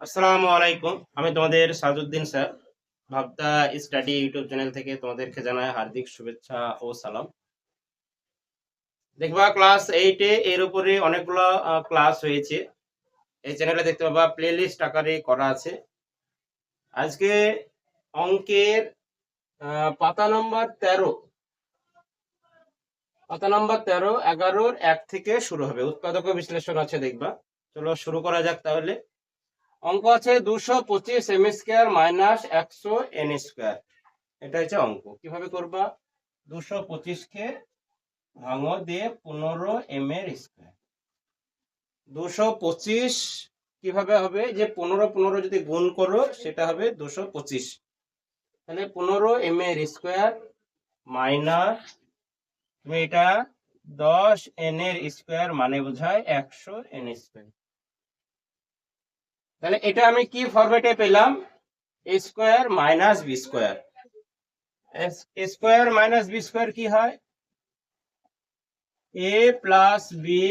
আসসালামু আলাইকুম। আমি তোমাদের সাজউদ্দিন স্যার। ভাবতা স্টাডি ইউটিউব চ্যানেল থেকে তোমাদেরকে জানাই হার্দিক শুভেচ্ছা ও সালাম। দেখবা, ক্লাস এইটে এর উপরে অনেকগুলো ক্লাস হয়েছে। এই চ্যানেলে দেখতে পাবা প্লেলিস্ট আকারে করা আছে। আজকে অঙ্কের পাতা নম্বর তেরো। পাতা নম্বর তেরো, এগারোর এক থেকে শুরু হবে। উৎপাদক বিশ্লেষণ আছে, দেখবা। চলো শুরু করা যাক তাহলে। অঙ্ক আছে দুশো পঁচিশ এম স্কোয়ার মাইনাস একশো এন স্কোয়ার এটা হচ্ছে অঙ্ক। কীভাবে করবা? দুশো পঁচিশকে ভাঙো দিয়ে পনেরো এম এর স্কোয়ার দুশো পঁচিশ কীভাবে হবে? যে পনেরো পনেরো যদি গুণ করো, সেটা হবে দুশো পঁচিশ। তাহলে পনেরো এম এর স্কোয়ার মাইনাস তুমি এটা দশ এন এর স্কোয়ার মানে বোঝায় একশো এন স্কোয়ার তাহলে এটা আমি কি ফরম্যাটে পেলাম? A square minus B square square minus B square কি হয়? এ প্লাস বি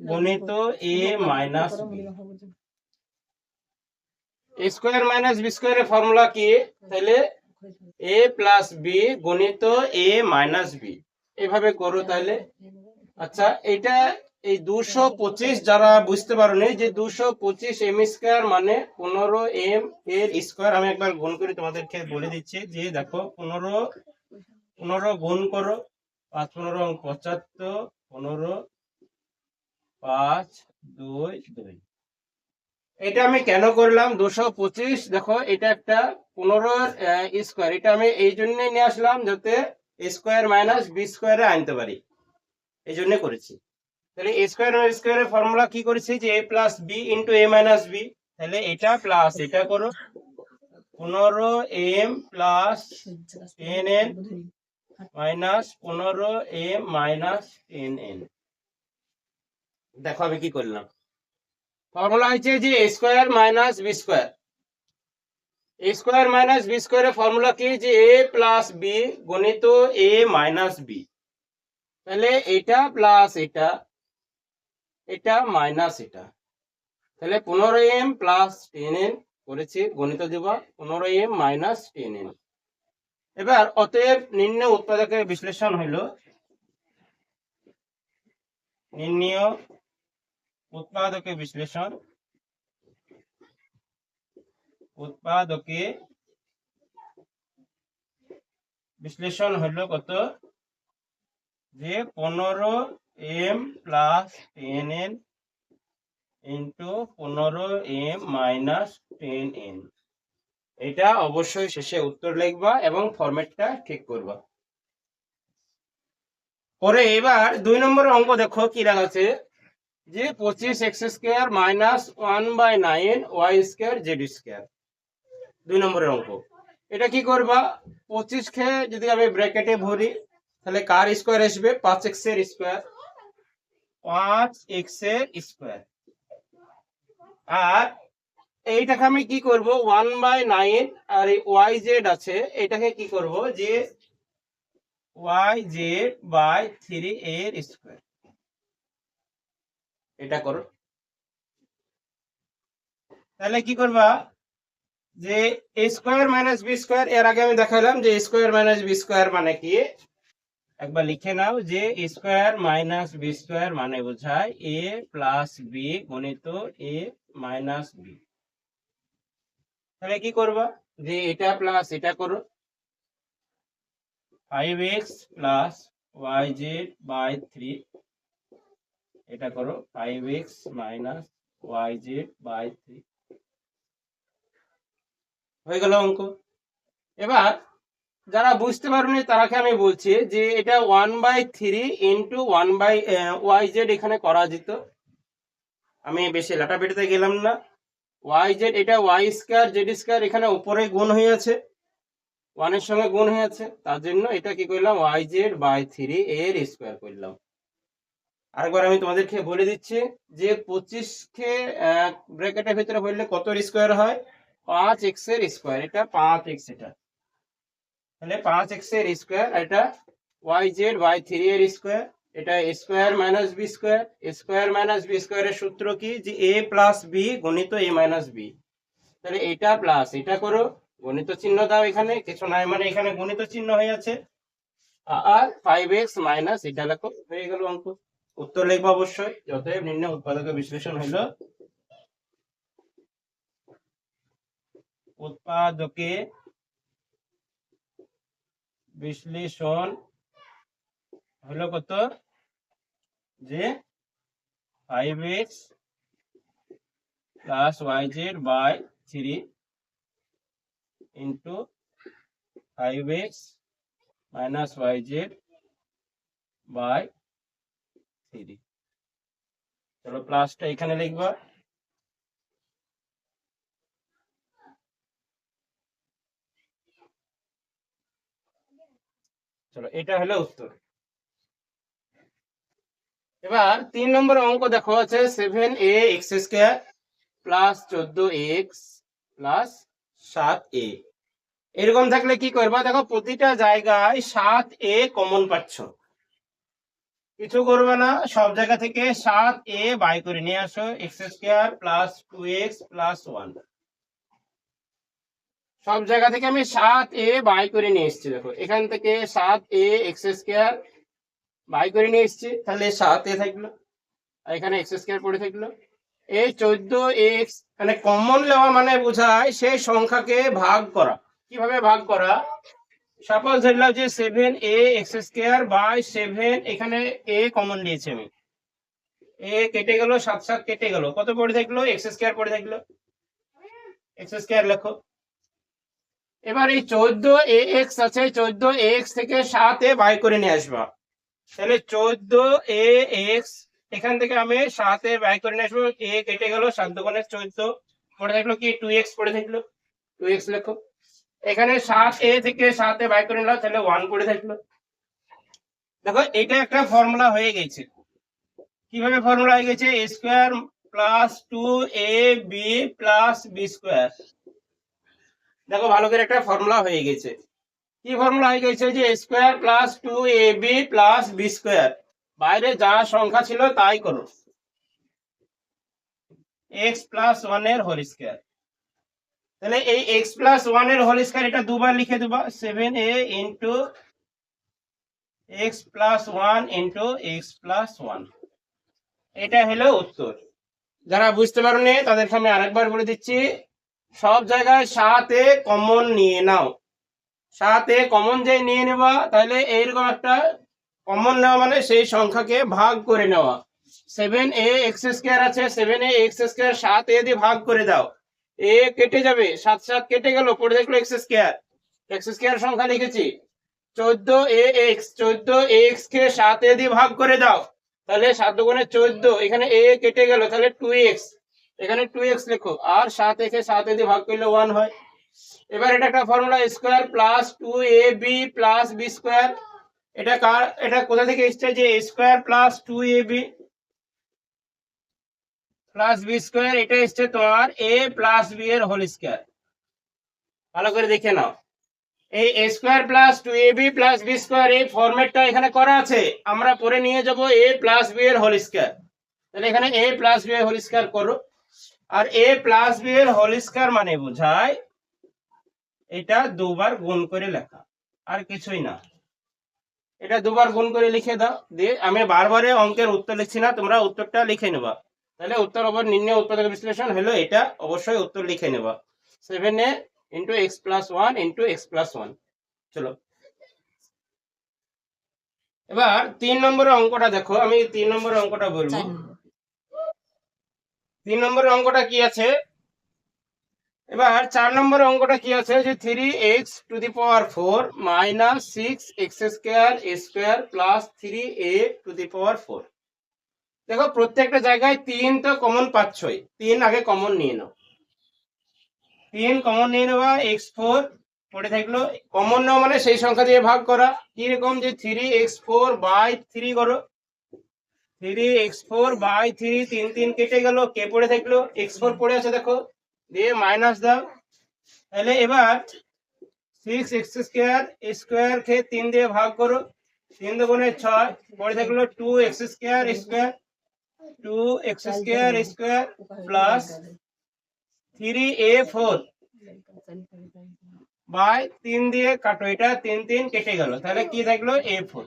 গণিত A minus B square minus B স্কোয়ারের ফর্মুলা কি? তাহলে এ প্লাস বি গণিত এ মাইনাস বি এভাবে করো তাহলে। আচ্ছা এটা এই দুশো পঁচিশ যারা বুঝতে পারেনি, যে দুশো পঁচিশ এম স্কোয়ার মানে পনেরো এম এর স্কোয়ার, আমি একবার গুণ করে তোমাদেরকে বলে দিচ্ছি, যে দেখো, পনেরো পনেরো গুণ করো, পাঁচ পনেরো পঁচাত্তর, পনেরো, পাঁচ, দুই দুই। এটা আমি কেন করলাম? দুশো পঁচিশ, দেখো, এটা একটা পনেরো স্কোয়ার। এটা আমি এই জন্য নিয়ে আসলাম যাতে স্কোয়ার মাইনাস বি স্কোয়ারে আনতে পারি। এই জন্য করেছি। তাহলে এ স্কোয়ার আর স্কোয়ারের ফর্মুলা কি করেছি যে A plus B into A minus B তাহলে এটা প্লাস এটা করো পনেরো M plus ten N minus পনেরো এম মাইনাস টেন এন দেখো আমি কি করলাম। ফর্মুলা হচ্ছে যে A square minus B square A square minus B স্কোয়ারের ফর্মুলা কি? যে এ প্লাস বি গণিত এ মাইনাস বি তাহলে এটা প্লাস এটা এটা মাইনাস এটা। তাহলে পনেরো এম প্লাস টেন এন করেছি গণিত দেবা পনেরো এম মাইনাস টেন এন এবার অতএব নিম্ন উৎপাদকের বিশ্লেষণ হইল। নির্ণয় উৎপাদকের বিশ্লেষণ। উৎপাদকে বিশ্লেষণ হলো কত? যে পনেরো M plus ten N into পনেরো এম মাইনাস টেন এন এটা অবশ্যই শেষে উত্তর লিখবা এবং ফরম্যাটটা ঠিক করবা। পরে এবার দুই নম্বরের অঙ্ক দেখো কি আছে যে পঁচিশ X square minus one by nine Y square Z square. দুই নম্বরের অঙ্ক। এটা কি করবা? পঁচিশ খেয়ে যদি আমি ব্র্যাকেটে ভরি, তাহলে কার স্কোয়ার আসবে? পাঁচ এক্সের স্কোয়ার। পাঁচ এক্সের স্কোয়ার। আর এইটাকে আমি কি করব? ওয়ান বাই নাইন আর ওয়াই জেড আছে, এটাকে কি করব? যে ওয়াই জেড বাই থ্রি এর স্কোয়ার। এটা করো। তাহলে কি করবা? যে স্কোয়ার মাইনাস বি স্কোয়ার, এর আগে আমি দেখালাম যে স্কোয়ার মাইনাস বি স্কোয়ার মানে কি? একবার লিখে নাও যে স্কোয়ার মাইনাস বি স্কোয়ার মানে বোঝায় এ প্লাস বি গণিত এ মাইনাস বি তাহলে কি করবা? যে এটা প্লাস এটা করো। Five X plus Y Z by three এটা করো। Five X minus Y Z by three হয়ে গেল অঙ্ক। এবার যারা বুঝতে পারেনি, তারাকে আমি বলছি যে এটা one by three into one by Y Z এখানে করা যেত। আমি বেশি লাটাপেটিতে গেলাম না। ওয়াই জেড এটা ওয়াই স্কোয়ার জেড স্কোয়ার এখানে উপরে গুণ হয়ে আছে ওয়ানের সঙ্গে গুণ হয়ে আছে তার জন্য এটা কি করলাম? ওয়াই জেড বাই থ্রি এর স্কোয়ার করলাম। আরেকবার আমি তোমাদেরকে বলে দিচ্ছি যে পঁচিশকে ব্র্যাকেটের ভিতরে বললে কত স্কোয়ার হয়? পাঁচ এক্সের স্কোয়ার এটা পাঁচ এক্স এটা। তাহলে পাঁচ এক্সের স্কোয়ার এটা ওয়াই জেড বাই থ্রি এর স্কোয়ার এটা square minus B square square minus B স্কোয়ারের সূত্র কি? যে এ প্লাস বি গণিত এ মাইনাস বি তাহলে এটা প্লাস এটা করো, গণিত চিহ্ন দাও এখানে, কিছু নাই মানে এখানে গণিত চিহ্ন হয়ে আছে। আর ফাইভ এক্স মাইনাস এটা লেখো হয়ে গেল অঙ্ক। উত্তর লিখব অবশ্যই যতএব নিম্ন উৎপাদক বিশ্লেষণ হইল। উৎপাদকে বিশ্লেষণ হলো কত? যে five X plus Y Z by three into five X minus Y Z by three চলো প্লাসটা এখানে লিখবা। চলো, এটা হলো উত্তর। এবার তিন নম্বর অঙ্ক দেখো আছে seven A X square plus চোদ্দ এক্স প্লাস সাত এ এরকম থাকলে কি করবা? দেখো, প্রতিটা জায়গায় সাত এ কমন পাচ্ছ। কিছু করবে না, সব জায়গা থেকে সাত এ বাই করে নিয়ে আসো X square plus two X plus one সব জায়গা থেকে আমি সাত এ বাই করে নিয়ে এসেছি, দেখো। এখান থেকে সাত এ এক্স স্কোয়ার বাই করে নিয়ে এসেছি। তাহলে সাত এ থাকল, আর এখানে এক্স স্কোয়ার পড়ে থাকল। এই চোদ্দ এক্স মানে কমন নেওয়া মানে বোঝায় সেই সংখ্যাকে ভাগ করা। কীভাবে ভাগ করা? সাপোজ ধরলাম যে seven A X square by seven এখানে এ কমন নিয়েছি আমি। এ কেটে গেল, সাত সাত কেটে গেল। কত পড়ে থাকল? এক্স স্কোয়ার পড়ে থাকল। এক্স স্কোয়ার লেখো। এবার এই চোদ্দ এ এক্স আছে, চোদ্দ এক্স থেকে সাত এ বাই করে নিয়ে আসবা। তাহলে চোদ্দ এ এক্স, এখান থেকে আমি সাত এ বাই করে নিয়ে আসব। এ কেটে গেল, সাত দোকানে চোদ্দ। পড়ে থাকল কি টু এক্স পড়ে থাকল। টু এক্স লেখো। এখানে সাত এ থেকে সাত এ বাই করে নিলাম, তাহলে ওয়ান পড়ে থাকল। দেখো, এটা একটা ফর্মুলা হয়ে গেছে। কীভাবে ফর্মুলা হয়ে গেছে? A square plus two A B plus B square দেখো ভালো করে একটা ফর্মুলা হয়ে গেছে। কি ফর্মুলা হয়ে গেছে যে square plus two A B plus B square বাইরে যা সংখ্যা ছিল তাই করো। এক্স প্লাস ওয়ানের হোল স্কোয়ার তাহলে এই এক্স প্লাস ওয়ানের হোল স্কোয়ার এটা দুবার লিখে দেবা। Seven A into X plus one into X plus one এটা হলো উত্তর। যারা বুঝতে পারোনি তাদেরকে আমি আরেকবার বলে দিচ্ছি সব জায়গায় সাতে কমন নিয়ে নাও। সাতে কমন যে নিয়ে নেওয়া তাহলে এইরকম একটা কমন নেওয়া মানে সেই সংখ্যাকে ভাগ করে নেওয়া। সেভেন এ এক্স স্কোয়ার আছে সেভেন এ এক্স স্কোয়ার সাত এ দিয়ে ভাগ করে দাও। এ কেটে যাবে, সাত সাত কেটে গেল পড়ে দেখল এক্স স্কোয়ার এক্স স্কোয়ার সংখ্যা লিখেছি। চোদ্দ এ এক্স চোদ্দ এক্স কে সাত এ দিয়ে ভাগ করে দাও। তাহলে সাত দুগুণে চোদ্দ, এখানে এ কেটে গেল, তাহলে টু এক্স এখানে টু এক্স লেখো। আর সাত একে সাত দিয়ে ভাগ করলে ওয়ান হয়। এবার এটা একটা formula square plus two A B plus B square এটা কার এটা কোথা থেকে এসছে যে square plus two A B plus B square এটা এসছে তোমার এ প্লাস বি এর হোল স্কোয়ার ভালো করে দেখে নাও। এই A square plus two A B plus B square এই ফরম্যাটটা এখানে করা আছে। আমরা পরে নিয়ে যাব এ প্লাস বি এর হোল স্কোয়ার তাহলে এখানে এ প্লাস বি এর হোল স্কোয়ার করো। আর এ প্লাস বি এর হোল স্কোয়ার মানে বোঝায় এটা দুবার গুণ করে লেখা, আর কিছুই না। এটা দুবার গুণ করে লিখে দাও, দিয়ে আমি বারবারে অঙ্কের উত্তর লিখছি না, তোমরা উত্তরটা লিখে নেবা। তাহলে উত্তর ওপর নির্ণয় উৎপাদক বিশ্লেষণ হলো এটা, অবশ্যই উত্তর লিখে নেবা। Seven A into X plus one into X plus one চলো। এবার তিন নম্বরের অঙ্কটা দেখো, আমি তিন নম্বরের অঙ্কটা বলব। তিন নম্বরের অঙ্কটা কি আছে? এবার চার নম্বরের অঙ্কটা কি আছে? যে three X to the power four minus six X square square plus three A to the power four দেখো, প্রত্যেকটা জায়গায় তিন তো কমন পাচ্ছই। তিন আগে কমন নিয়ে নাও। তিন কমন নিয়ে নেওয়া এক্স ফোর পড়ে থাকল। কমন নেওয়া মানে সেই সংখ্যা দিয়ে ভাগ করা। কীরকম? যে three X four by three করো। Three X four by three, তিন তিন কেটে গেল, কে পড়ে থাকল? এক্স ফোর পড়ে আছে, দেখো। দিয়ে মাইনাস দাও। তাহলে এবার সিক্স এক্স স্কোয়ার স্কোয়ার কে তিন দিয়ে ভাগ করো। তিন দুগুণে ছয় পরে থাকল two X square square. Two X square square plus three A four by তিন দিয়ে কাটো, এটা তিন তিন কেটে গেল। তাহলে কি থাকল? এ ফোর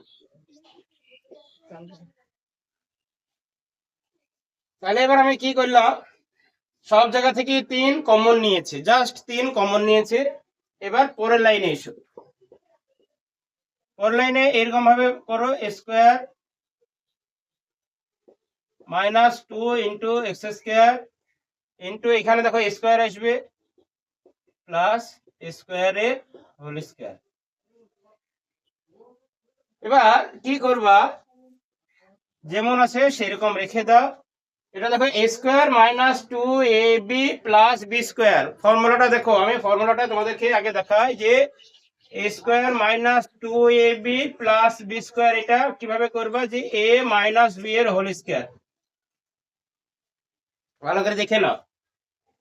তাহলে এবার আমি কি করলাম? সব জায়গা থেকে তিন কমন নিয়েছে। জাস্ট তিন কমন নিয়েছে। এবার পরের লাইনে এসো। পরের লাইনে এরকম ভাবে করো square minus two into X square into এখানে দেখো স্কোয়ার আসবে প্লাস স্কোয়ারে হোল স্কোয়ার এবার কি করবা? যেমন আছে সেরকম রেখে দাও। এটা দেখো A square minus two A B plus B square ফর্মুলাটা দেখো, আমি ফর্মুলাটা তোমাদেরকে আগে দেখাই যে A square minus two A B plus B square এটা কীভাবে করবা যে এ মাইনাস বি এর হোল স্কোয়ার ভালো করে দেখে নাও।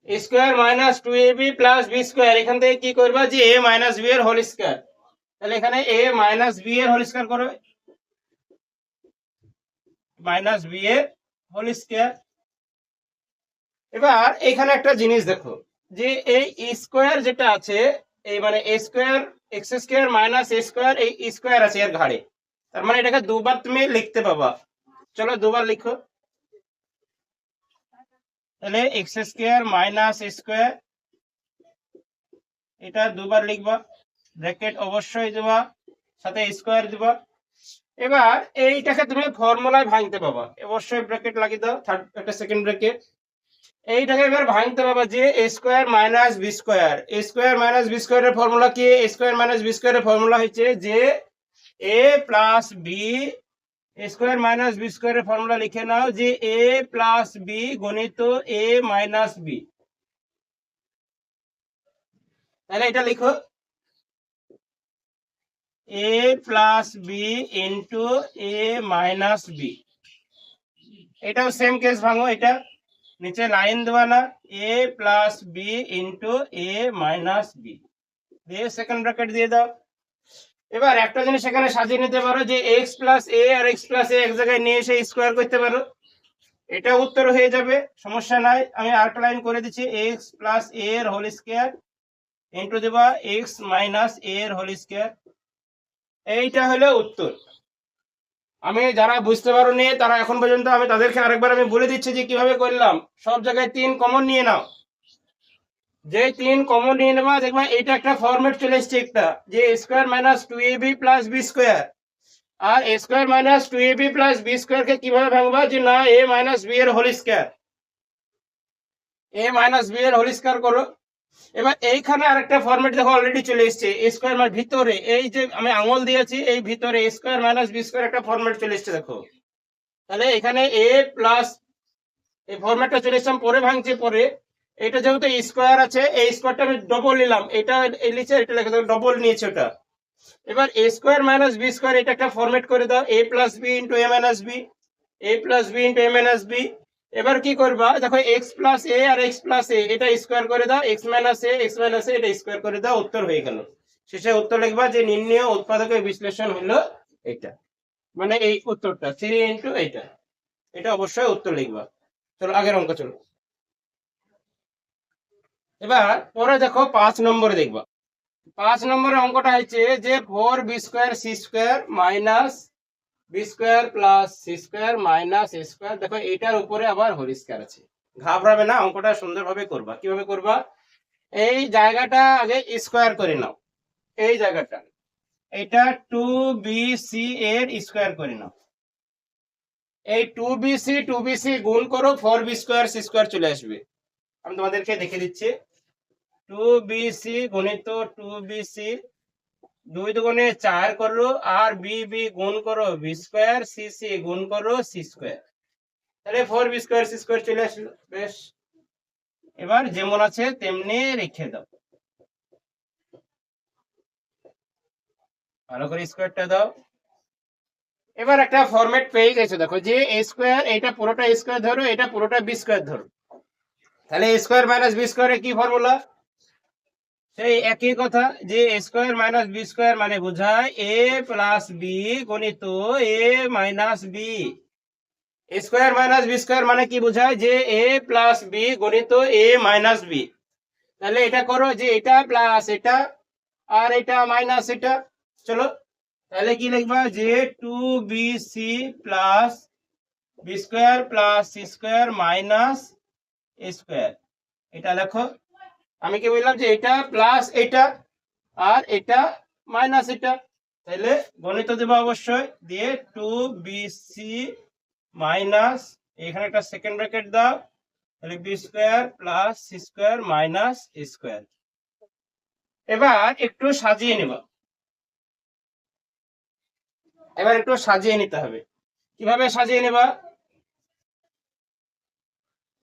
Square minus two A B plus B square এখান থেকে কি করবা যে এ মাইনাস বি এর হোল স্কোয়ার তাহলে এখানে এ মাইনাস বি এর হোল স্কোয়ার করবে। মাইনাস বি এর হোল স্কোয়ার। এবার এখানে একটা জিনিস দেখো, যে এই স্কোয়ার যেটা আছে, এই মানে A square X square minus A square এই স্কোয়ার আছে এর ঘাড়ে। তার মানে এটাকে দুবার তুমি লিখতে পাবা। চলো দুবার লিখো। তাহলে এক্স স্কোয়ার মাইনাস স্কোয়ার এটা দুবার লিখবা। ব্র্যাকেট অবশ্যই দেবা, সাথে স্কোয়ার দিবা। এবার এইটাকে তুমি ফর্মুলায় ভাঙতে পাবা। অবশ্যই ব্র্যাকেট লাগিয়ে দাও থার্ড একটা সেকেন্ড ব্র্যাকেট এইটাকে এবার ভাঙতে পাবা যে A square minus B square A square minus B স্কোয়ারের ফর্মুলা কি? এ স্কোয়ার মাইনাস বি স্কোয়ারের ফর্মুলা হচ্ছে যে A plus B square minus B স্কোয়ারের ফর্মুলা লিখে নাও যে এ প্লাস বি গণিত এ মাইনাস বি তাহলে এটা লিখো। A plus B into A minus B এটাও সেম কেস ভাঙো, এটা নিচে লাইন দেওয়া না। A plus B into A minus B second bracket দিয়ে দাও। এবার একটা জিনিস এখানে সাজিয়ে নিতে পারো যে এক্স প্লাস এ আর এক্স প্লাস এ এক জায়গায় নিয়ে এসে স্কোয়ার করতে পারো। এটা উত্তর হয়ে যাবে, সমস্যা নাই। আমি আরেকটা লাইন করে দিচ্ছি এক্স প্লাস এর হোল স্কোয়ার ইন্টু দেবা এক্স মাইনাস এর হোল স্কোয়ার এইটা হলো উত্তর। আমি যারা বুঝতে পারোনি, তারা এখন পর্যন্ত আমি তাদেরকে আরেকবার আমি বলে দিচ্ছি যে কীভাবে করলাম। সব জায়গায় তিন কমন নিয়ে নাও। যে তিন কমন নিয়ে নেবা, দেখবা এটা একটা ফরম্যাট চলে এসছে একটা, যে square minus two A B plus B square R A square minus two A B plus B square কে কীভাবে ভাঙবা? যে না এ মাইনাস বি এর whole square A minus B এর হোল স্কোয়ার করো। এবার এইখানে আরেকটা ফরম্যাট দেখো অলরেডি চলে এসেছে এ স্কোয়ার মানে ভিতরে, এই যে আমি আঙুল দিয়েছি, এই ভিতরে A square minus B square একটা ফরম্যাট চলে এসেছে দেখো। তাহলে এখানে এ প্লাস এই ফরম্যাটটা চলে এসেছে পরে ভাঙছি পরে। এটা যেহেতু স্কোয়ার আছে এই স্কোয়ারটা আমি ডবল নিলাম, এটা লিখে এটা লেখা ডবল নিয়েছে ওটা। এবার A square minus B square এটা একটা ফরম্যাট করে দাও A plus B into A minus B A plus B into A minus B এবার কি করবা? দেখো এক্স প্লাস এ আর এক্স প্লাস এ এটা স্কোয়ার করে দাও X minus A X minus A এটা স্কোয়ার করে দাও, উত্তর হয়ে গেল। শেষে উত্তর লিখবা যে নির্ণয় উৎপাদকের বিশ্লেষণ হলো এটা। মানে এই উত্তরটা থ্রি ইন্টু এইটা এটা অবশ্যই উত্তর লিখবা। চলো, আগের অঙ্ক চলো। এবার পরে দেখো, পাঁচ নম্বরে দেখবা। পাঁচ নম্বরের অঙ্কটা হচ্ছে যে four B square C square minus B square plus square minus square দেখো এটার উপরে আবার হোল আছে। ঘাবড়াবে না, অঙ্কটা সুন্দরভাবে করবা। কীভাবে করবা? এই জায়গাটা আগে স্কোয়ার করে নাও। এই জায়গাটা। এটা টু বি সি এর স্কোয়ার করে নাও। এই two B C two B C গুণ করো four B square C square চলে আসবে। আমি তোমাদেরকে দেখে দিচ্ছি। টু বি সি গণিত টু বি সি দুই দুগুণে চার করল আর বি বি গুণ করো, বি স্কোয়ার, সি সি গুণ করো, সি স্কোয়ার। তাহলে four B square, C square চলে আসলো। বেশ। এবার যেমন আছে তেমনি রেখে দাও। ভালো করে স্কোয়ারটা দাও। এবার একটা ফরম্যাট পেয়ে গেছে, দেখো যে এ স্কোয়ার, এটা পুরোটা স্কোয়ার ধরো, এটা পুরোটা বি স্কোয়ার ধরো। তাহলে স্কোয়ার মাইনাস বি স্কোয়ারের কি ফর্মুলা সেই একই কথা যে স্কোয়ার মাইনাস বি স্কোয়ার মানে বোঝায় এ প্লাস বি গণিত A minus B square minus B square মানে কি বোঝায়? যে এ প্লাস বি গণিত এ মাইনাস বি তাহলে এটা করো যে এটা প্লাস এটা আর এটা মাইনাস এটা। চলো, তাহলে কি লিখবা? যে two B C plus B square plus C square minus square এটা লেখো। আমি কি বললাম যে এটা প্লাস এটা আর এটা মাইনাস এটা? তাহলে গণিত দেবো অবশ্যই। দিয়ে টু বি সি মাইনাস এখানে একটা সেকেন্ড ব্র্যাকেট দাও। তাহলে B square plus C square minus square এবার একটু সাজিয়ে নেব। এবার একটু সাজিয়ে নিতে হবে। কীভাবে সাজিয়ে নেবা?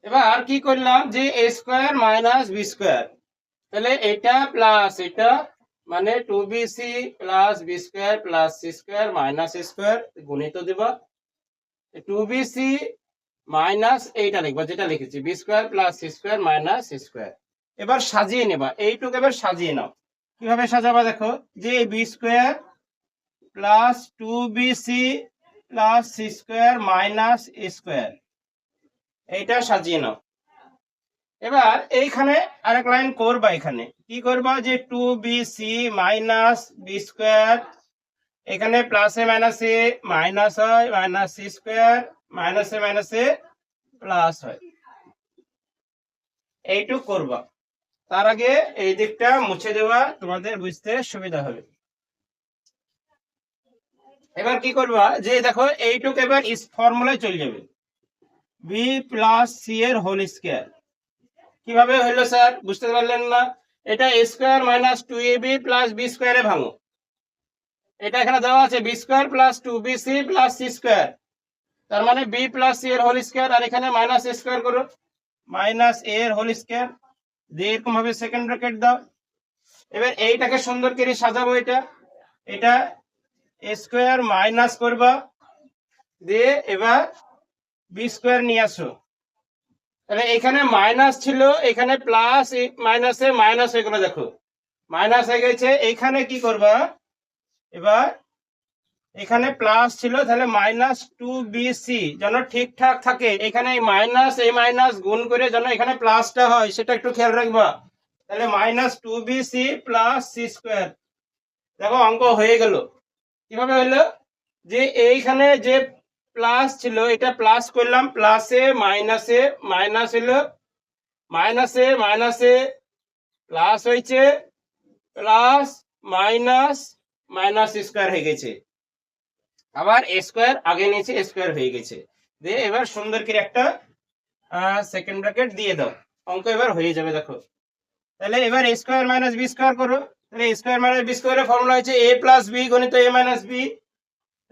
এবার কি করলাম যে A square minus B square তাহলে এটা প্লাস এটা মানে two B C plus B square plus C square minus square গুণিত দেবা। টু বি সি মাইনাস এইটা লিখবা, যেটা লিখেছি B square plus C square minus square এবার সাজিয়ে নেবা, এইটুকু এবার সাজিয়ে নাও। কীভাবে সাজাবা দেখো, যে B square plus two B C plus C square minus square এইটা সাজিয়ে নাও। এবার এইখানে আরেক লাইন করবা এখানে। কি করবা? যে two B C minus B square এখানে প্লাসে মাইনাসে মাইনাস হয় মাইনাস সি স্কোয়ার মাইনাসে মাইনাসে প্লাস হয়। এইটুক করবা। তার আগে এই দিকটা মুছে দেওয়া তোমাদের বুঝতে সুবিধা হবে। এবার কি করবা? যে দেখো এইটুক এবার ফর্মুলায় চলে যাবে। বি প্লাস সি এর হোল স্কোয়ার কীভাবে হইল স্যার বুঝতে পারলেন না? এটা square minus two A B plus B স্কোয়ারে ভাঙো। এটা এখানে দেওয়া আছে B square plus two B C plus C square তার মানে বি প্লাস সি এর হোল স্কোয়ার আর এখানে মাইনাস স্কোয়ার করো। মাইনাস এ এর হোল স্কোয়ার দিয়ে এরকম ভাবে সেকেন্ড ব্র্যাকেট দাও। এবার এইটাকে সুন্দর করে সাজাবো এটা। এটা স্কোয়ার মাইনাস করবা। দিয়ে এবার বি স্কোয়ার নিয়ে আসো। তাহলে এখানে মাইনাস ছিল, এখানে প্লাস মাইনাসে মাইনাস হয়ে গেলো, দেখো। মাইনাস হয়ে গেছে, এখানে কি করবা? এবার এখানে প্লাস ছিল, তাহলে মাইনাস টু বি সি যেন ঠিকঠাক থাকে। এখানে এই মাইনাস এই মাইনাস গুণ করে যেন এখানে প্লাসটা হয়, সেটা একটু খেয়াল রাখবা। তাহলে minus two B C plus C square দেখো অঙ্ক হয়ে গেল। কীভাবে হলো? যে এইখানে যে প্লাস ছিল, এটা প্লাস করলাম, প্লাসে মাইনাসে, মাইনাস হলো, মাইনাসে মাইনাসে, প্লাস হয়েছে, প্লাস মাইনাস মাইনাস স্কোয়ার হয়ে গেছে। আবার স্কোয়ার আগে নিচে স্কোয়ার হয়ে গেছে। দিয়ে এবার সুন্দর করে একটা সেকেন্ড ব্র্যাকেট দিয়ে দাও। অঙ্ক এবার হয়ে যাবে, দেখো। তাহলে এবার স্কোয়ার মাইনাস বি স্কোয়ার করো। তাহলে স্কোয়ার মাইনাস বি স্কোয়ারের ফর্মুলা হচ্ছে এ প্লাস বি গণিত এ মাইনাস বি।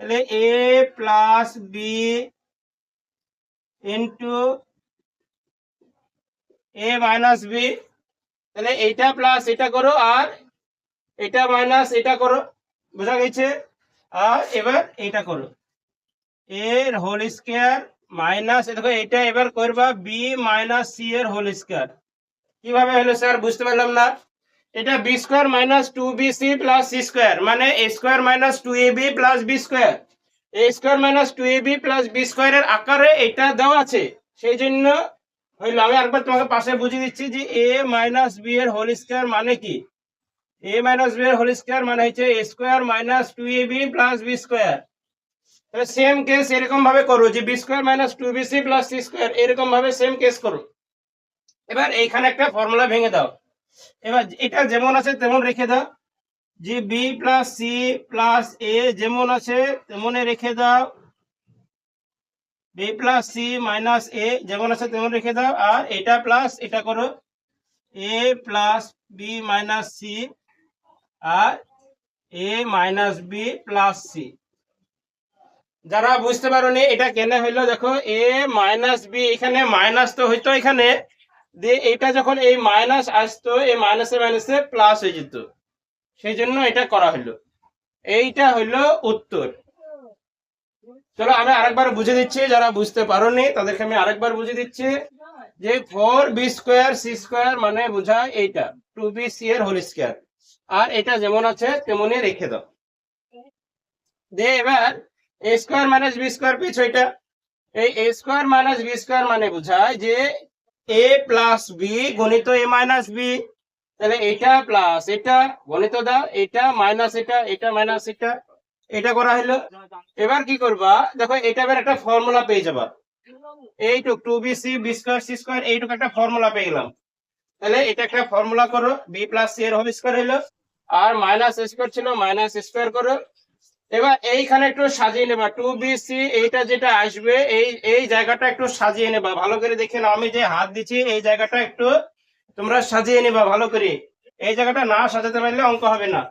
তাহলে A plus B into A minus B তাহলে এইটা প্লাস এটা করো আর এটা মাইনাস এটা করো, বোঝা গেছে? আর এবার এটা করো। এর হোল স্কোয়ার মাইনাস দেখো এটা এবার করবা বি মাইনাস সি এর হোল স্কোয়ার কীভাবে হলো স্যার বুঝতে পারলাম না? এটা B square minus two B C plus C square মানে A square minus two A B plus B square A square minus two A B plus B স্কোয়ারের আকারে এটা দেওয়া আছে, সেই জন্য হইল, আমি একবার তোমাকে পাশে বুঝিয়ে দিচ্ছি যে এ মাইনাস বি এর হোল স্কোয়ার মানে কি? এ মাইনাস বি এর হোল স্কোয়ার মানে হচ্ছে A square minus two A B plus B square তাহলে সেম কেস এরকম ভাবে করো যে B square minus two B C plus C square এরকম ভাবে সেম কেস করো। এবার এইখানে একটা ফর্মুলা ভেঙে দাও। এবার এটা যেমন আছে তেমন রেখে দাও। যে B plus C plus A যেমন আছে তেমনই রেখে দাও। B plus C minus A যেমন আছে তেমন রেখে দাও। আর এটা প্লাস এটা করো। A plus B minus C R A minus B plus C. যারা বুঝতে পারোনি, এটা কেন হইল দেখো, এ মাইনাস বি এখানে মাইনাস তো হইতো এখানে। দিয়ে এটা যখন এই মাইনাস আসতো, এই মাইনাসে মাইনাসে প্লাস হয়ে যেত। সেই জন্য এটা করা হলো এইটা হইল উত্তর। চলো আমি আরেকবার বুঝে দিচ্ছি, যারা বুঝতে তাদেরকে আমি আরেকবার বুঝে দিচ্ছি যে four B square C square মানে বোঝায় এইটা টু বি সি এর হোল স্কোয়ার আর এটা যেমন আছে, তেমনই রেখে দাও। দিয়ে এবার A square minus B square পেয়েছ এটা এই A square minus B square মানে বোঝায় যে এ প্লাস বি গণিত এ মাইনাস বি তাহলে এটা প্লাস এটা গণিত দাও এটা মাইনাস এটা এটা মাইনাস এটা এটা করা হলো। এবার কি করবা? দেখো, এটা এবার একটা ফর্মুলা পেয়ে যাবা। এইটুক two B C B square C square এইটুকু একটা ফর্মুলা পেয়ে গেলাম। তাহলে এটা একটা ফর্মুলা করো বি প্লাস সি এর হোল স্কোয়ার হলো। আর মাইনাস স্কোয়ার ছিল মাইনাস স্কোয়ার করো। এবার এইখানে একটু সাজিয়ে নেবা। টু বি সি, এইটা যেটা আসবে, এই এই জায়গাটা একটু সাজিয়ে নেবা। ভালো করে দেখে আমি যে হাত দিচ্ছি, এই জায়গাটা একটু তোমরা সাজিয়ে নেবা ভালো করে। এই জায়গাটা না সাজাতে পারলে অঙ্ক হবে না।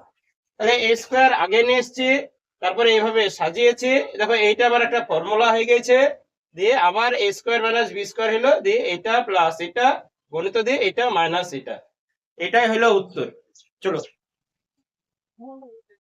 তাহলে এ স্কোয়ার আগে নিয়ে এসছি, তারপরে এইভাবে সাজিয়েছি। দেখো, এইটা আবার একটা ফর্মুলা হয়ে গেছে দিয়ে আবার A square minus B square হলো, দিয়ে এটা প্লাস এটা, গণিত দিয়ে এটা মাইনাস এটা। এটাই হলো উত্তর। চলো।